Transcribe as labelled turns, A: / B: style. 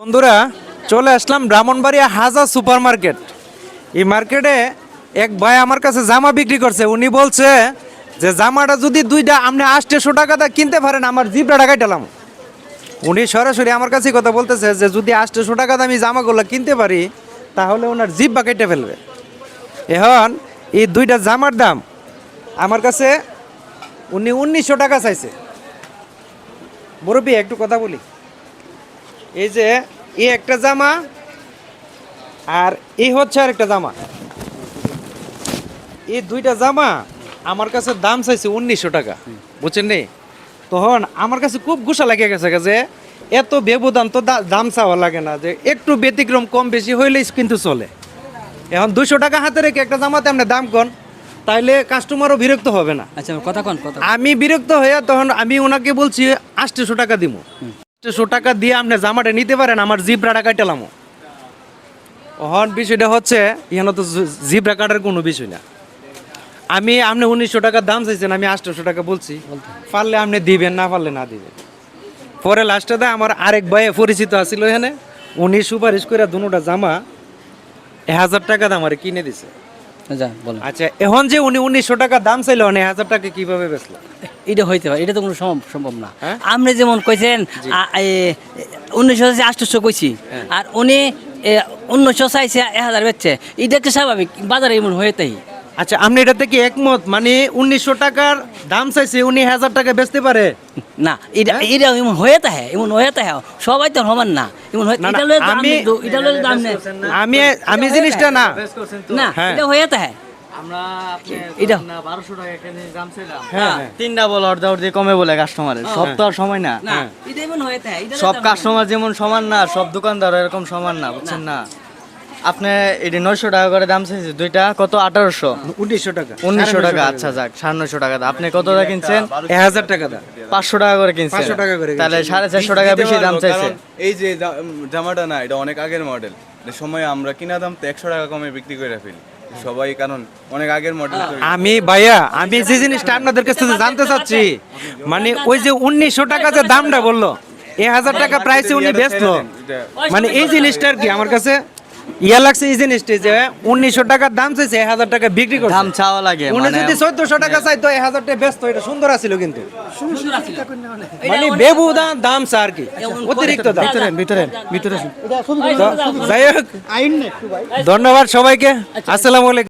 A: বন্ধুরা, চলে আসলাম ব্রাহ্মণবাড়িয়া হাজা সুপার মার্কেট এই মার্কেটে এক ভাই আমার কাছে জামা বিক্রি করছে। উনি বলছে যে, জামাটা যদি দুইটা আপনি আটশো টাকা দা কিনতে পারেন, আমার জিপটা টাকায় টালাম উনি সরাসরি আমার কাছে কথা বলতেছে যে, যদি আটশো টাকা দামি জামাগুলো কিনতে পারি, তাহলে ওনার জিপ বা কেটে ফেলবে। এখন এই দুইটা জামার দাম আমার কাছে উনি উনিশশো টাকা চাইছে। মুরব্বী, একটু কথা বলি। এই যে এই একটা জামা আর এই হচ্ছে আর একটা জামা। এই দুইটা জামা আমার কাছে দাম চাইছে উনিশশো টাকা বুঝছেন নি? তখন আমার কাছে খুব গুসা লাগে গেছে যে এত ব্যবধান তো দাম চাওয়া লাগে না যে একটু ব্যতিক্রম কম বেশি হইলেই কিন্তু চলে। এখন দুশো টাকা হাতে রেখে একটা জামাতে আপনি দাম কন তাইলে কাস্টমারও বিরক্ত হবে না।
B: আচ্ছা কথা কোন কথা
A: আমি বিরক্ত হয়ে তখন আমি ওনাকে বলছি আটশো টাকা দিব আটশো টাকা দিয়ে আপনি জামাটা নিতে পারেন আমার জিব্রা টাকা টেলামো হন বিষয়টা হচ্ছে এখানে তো জিব্রা কাটার কোনো বিষয় না। আমি আপনি উনিশশো টাকার দাম চাইছেন আমি আটশোশো টাকা বলছি। পারলে আপনি দিবেন না পারলে না দিবেন। পরে লাস্টে আমার আরেক ভাই পরিচিত আছিল এখানে উনি সুপারিশ করে দুটা জামা এক হাজার টাকা দাম আর কিনে দিছে।
B: আচ্ছা
A: আচ্ছা এখন যে উনি উনিশশো টাকা দাম চাইলো এক হাজার টাকা কীভাবে বেচলো?
B: এটা হইতে পারে এটা তো কোনো সম্ভব সম্ভব না।
A: হ্যাঁ?
B: আপনি যেমন কইছেন উনিশশো আটশোশো কইছি
A: হ্যাঁ।
B: আর উনি উনিশশো চাইছে এক হাজার বেচছে। এটা একটা স্বাভাবিক বাজারে এমন হয়ে তাই।
A: আচ্ছা আপনি এটাতে কি একমত? মানে উনিশশো টাকার দাম চাইছে উনি হাজার টাকা বেচতে পারে?
B: না এটা
A: হ্যাঁ?
B: এটা এমন হয়ে তাহে এমন হয়ে তাহে। সবাই তো সমান না। এমন হয়ে
A: আমি- আমি আমি জিনিসটা না।
B: না। এটা হয়ে তাহে।
C: আমরা আপনি
B: এটা।
C: না বারোশো টাকা একটা দাম ছিলাম।
A: হ্যাঁ, হ্যাঁ।
C: তিনটা বলে অর্ধা অর্ধি কমে বলে কাস্টমারের সব তো আর সময় না।
B: না এটা এমন হয়ে তাহে
C: সব কাস্টমার যেমন সমান না সব দোকানদার এরকম সমান না বুঝছেন না? আপনি এটি নয়শো টাকা করে দাম চাইছে দুইটা কত? আঠারোশো।
A: উনিশশো টাকা।
C: উনিশশো টাকা আচ্ছা যাক সাড়ে নয়শো টাকা আপনি কত টাকা কিনছেন?
A: এক হাজার টাকা
C: পাঁচশো টাকা করে কিনছেন।
A: টাকা করে
C: তাহলে সাড়ে চারশো টাকা বেশি দাম চাইছে।
D: এই যে জামাটা না এটা অনেক আগের মডেল সময় আমরা কিনা দাম তো একশো টাকা কমে বিক্রি করে ফেলি। সবাই কারণ অনেক আগের মডেল
A: আমি ভাইয়া আমি যে জিনিসটা আপনাদের কাছ থেকে জানতে চাচ্ছি মানে ওই যে উনিশশো টাকা যে দামটা বলল এ হাজার টাকা প্রাইসে উনি বেচলো। মানে এই জিনিসটার কি আমার কাছে ইয়া লাগছে এই জিনিসটা যে উনিশশো টাকার দাম চাইছে এক হাজার টাকা বিক্রি করে
C: দাম চাওয়া লাগে
A: উনি
C: মানে
A: যদি চোদ্দশো টাকা চাইতো এক হাজার টাকা ব্যস্ত এটা সুন্দর আছিল কিন্তু।
B: সুন্দর
A: মানে
B: বেবু
A: দাম দাম আর কি অতিরিক্ত দাম।
B: ভিতরে,
A: ভিতরে ভিতরে। যাই হোক। ধন্যবাদ সবাইকে। আসসালামু আলাইকুম।